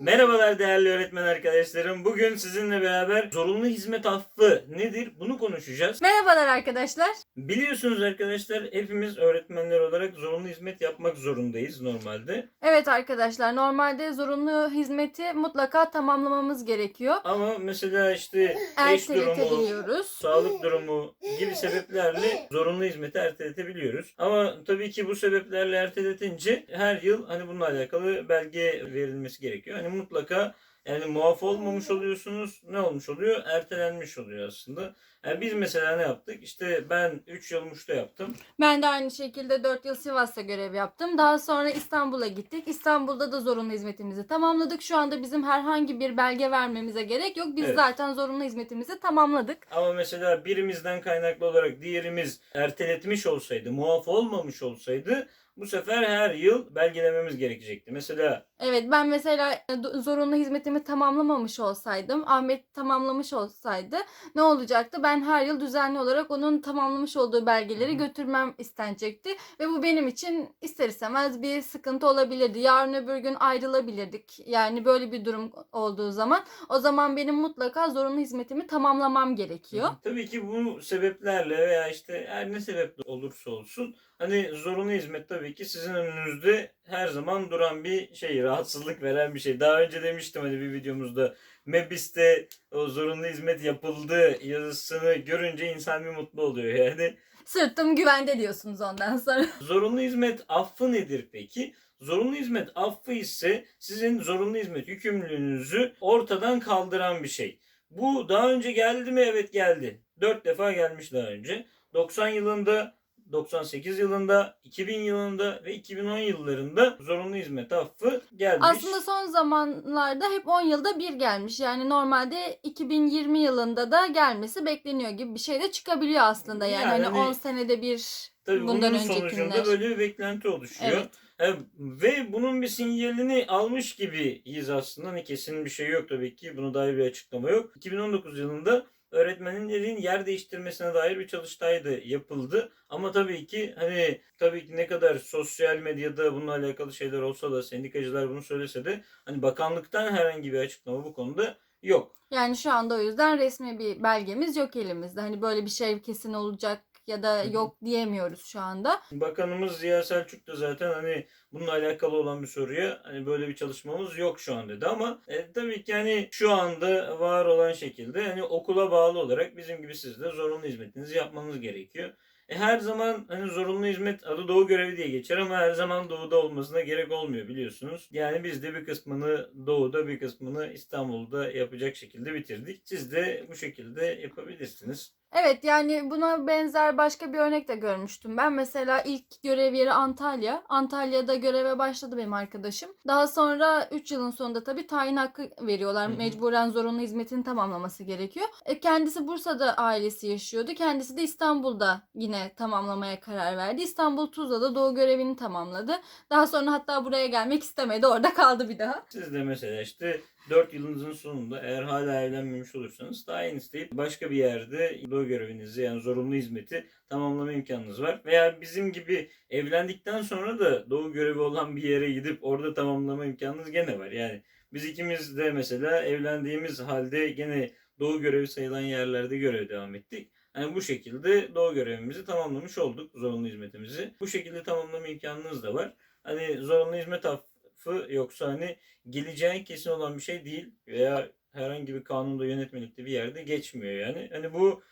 Merhabalar değerli öğretmen arkadaşlarım. Bugün sizinle beraber zorunlu hizmet affı nedir bunu konuşacağız. Merhabalar arkadaşlar. Biliyorsunuz arkadaşlar hepimiz öğretmenler olarak zorunlu hizmet yapmak zorundayız normalde. Evet arkadaşlar normalde zorunlu hizmeti mutlaka tamamlamamız gerekiyor. Ama mesela işte eş durumu, sağlık durumu gibi sebeplerle zorunlu hizmeti erteletebiliyoruz. Ama tabii ki bu sebeplerle erteletince her yıl hani bununla alakalı belge verilmesi gerekiyor. Hani mutlaka yani muaf olmamış oluyorsunuz. Ne olmuş oluyor? Ertelenmiş oluyor aslında. Yani biz mesela ne yaptık? İşte ben 3 yıl Muş'ta yaptım. Ben de aynı şekilde 4 yıl Sivas'ta görev yaptım. Daha sonra İstanbul'a gittik. İstanbul'da da zorunlu hizmetimizi tamamladık. Şu anda bizim herhangi bir belge vermemize gerek yok. Biz Evet. zaten zorunlu hizmetimizi tamamladık. Ama mesela birimizden kaynaklı olarak diğerimiz erteletmiş olsaydı, muaf olmamış olsaydı bu sefer her yıl belgelememiz gerekecekti. Mesela Evet ben mesela e, zorunlu hizmetimi tamamlamamış olsaydım, Ahmet tamamlamış olsaydı ne olacaktı? Ben her yıl düzenli olarak onun tamamlamış olduğu belgeleri götürmem istenecekti ve bu benim için ister istemez bir sıkıntı olabilirdi. Yarın öbür gün ayrılabilirdik. Yani böyle bir durum olduğu zaman o zaman benim mutlaka zorunlu hizmetimi tamamlamam gerekiyor. Tabii ki bu sebeplerle veya işte her ne sebeple olursa olsun hani zorunlu hizmet tabii ki sizin önünüzde her zaman duran bir şey, rahatsızlık veren bir şey. Daha önce demiştim hani bir videomuzda MEBİS'te o zorunlu hizmet yapıldı yazısını görünce insan bir mutlu oluyor yani. Sırtım güvende diyorsunuz ondan sonra. Zorunlu hizmet affı nedir peki? Zorunlu hizmet affı ise sizin zorunlu hizmet yükümlülüğünüzü ortadan kaldıran bir şey. Bu daha önce geldi mi? Evet geldi. 4 defa gelmiş daha önce. 90 yılında, 98 yılında, 2000 yılında ve 2010 yıllarında zorunlu hizmet affı gelmiş. Aslında son zamanlarda hep 10 yılda bir gelmiş. Yani normalde 2020 yılında da gelmesi bekleniyor gibi bir şey de çıkabiliyor aslında. Yani, Yani hani 10 senede bir Tabii bundan bunun öncekiler. sonucunda böyle bir beklenti oluşuyor. Evet. E, ve bunun bir sinyalini almış gibiyiz aslında. Hani kesin bir şey yok tabii ki. Buna dair bir açıklama yok. 2019 yılında öğretmenlerin yer değiştirmesine dair bir çalıştay da yapıldı. Ama tabii ki hani tabii ki ne kadar sosyal medyada bununla alakalı şeyler olsa da sendikacılar bunu söylese de hani bakanlıktan herhangi bir açıklama bu konuda yok. Yani şu anda o yüzden resmi bir belgemiz yok elimizde. Hani böyle bir şey kesin olacak ya da yok diyemiyoruz şu anda. Bakanımız Ziya Selçuk da zaten hani bununla alakalı olan bir soruya hani böyle bir çalışmamız yok şu an dedi ama e, tabii ki hani şu anda var olan şekilde hani okula bağlı olarak bizim gibi siz de zorunlu hizmetinizi yapmanız gerekiyor. E, her zaman hani zorunlu hizmet adı doğu görevi diye geçer ama her zaman doğuda olmasına gerek olmuyor biliyorsunuz. Yani biz de bir kısmını doğuda bir kısmını İstanbul'da yapacak şekilde bitirdik. Siz de bu şekilde yapabilirsiniz. Evet yani buna benzer başka bir örnek de görmüştüm ben. Mesela ilk görev yeri Antalya. Antalya'da göreve başladı benim arkadaşım. Daha sonra 3 yılın sonunda tabii tayin hakkı veriyorlar. Mecburen zorunlu hizmetini tamamlaması gerekiyor. E, kendisi Bursa'da ailesi yaşıyordu. Kendisi de İstanbul'da yine tamamlamaya karar verdi. İstanbul Tuzla'da doğu görevini tamamladı. Daha sonra hatta buraya gelmek istemedi. Orada kaldı bir daha. Siz de mesela işte 4 yılınızın sonunda eğer hala evlenmemiş olursanız tayin isteyip başka bir yerde doğu görevinizi yani zorunlu hizmeti tamamlama imkanınız var. Veya bizim gibi evlendikten sonra da doğu görevi olan bir yere gidip orada tamamlama imkanınız gene var. Yani biz ikimiz de mesela evlendiğimiz halde gene doğu görevi sayılan yerlerde görev devam ettik. Yani bu şekilde doğu görevimizi tamamlamış olduk zorunlu hizmetimizi. Bu şekilde tamamlama imkanınız da var. Hani zorunlu hizmet affı yoksa hani geleceğin kesin olan bir şey değil veya herhangi bir kanunda yönetmelikte bir yerde geçmiyor yani. Hani bu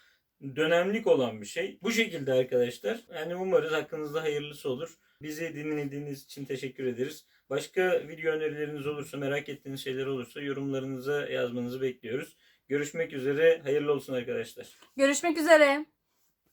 dönemlik olan bir şey. Bu şekilde arkadaşlar. Yani umarız hakkınızda hayırlısı olur. Bizi dinlediğiniz için teşekkür ederiz. Başka video önerileriniz olursa, merak ettiğiniz şeyler olursa yorumlarınıza yazmanızı bekliyoruz. Görüşmek üzere. Hayırlı olsun arkadaşlar. Görüşmek üzere.